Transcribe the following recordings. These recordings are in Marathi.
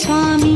स्वामी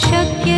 शक्य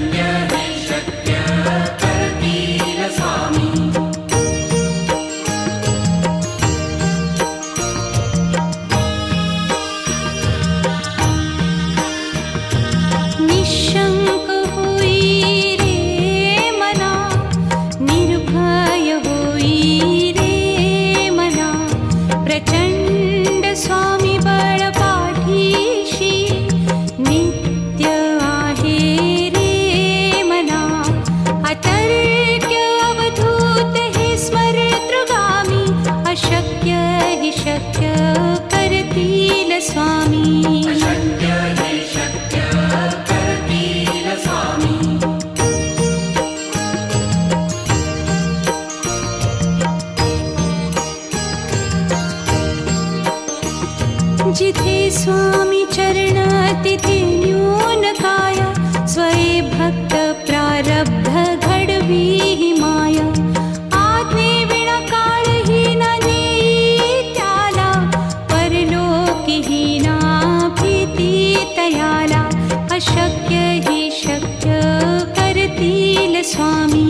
जिथे स्वामी चरणातिथिन्यूनकाय स्वये भक्तप्रारब्धघीहि माया। आत्मीणा नीत्याला परलोकिहीनाप्रीति तयाला अशक्य हि शक्य स्वामी।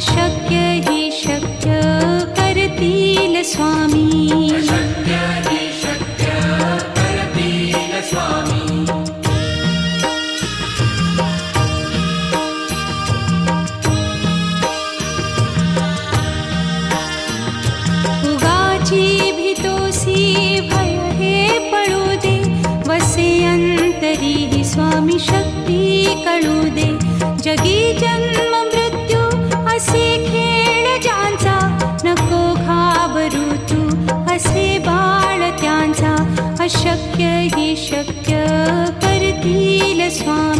शक्य स्वामी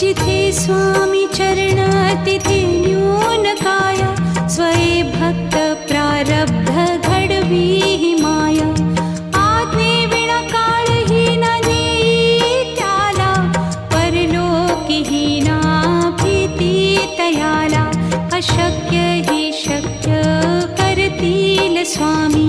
जिथे स्वामी चरण तिथे न्यून काय स्वये भक्त प्रारब्ध घडवी हि माया। आज्ञे विणा काळही न नेई त्याला परलोकी ही ना भीती तयाला। अशक्य हि शक्य करतील स्वामी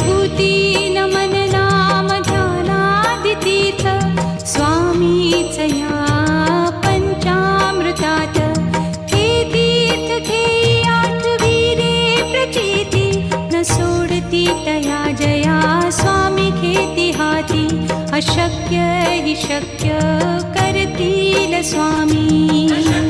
विभूती नमन नाम ध्यानादितीर्थ स्वामीच या पंचामृतात हे तीर्थ घेई आठवी रे प्रचिती न सोडती तया जया स्वामी घेती हाती। अशक्य हि शक्य करतील स्वामी।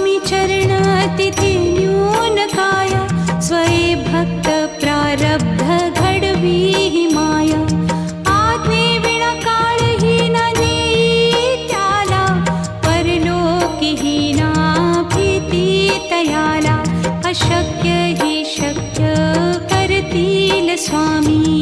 करतील स्वामी।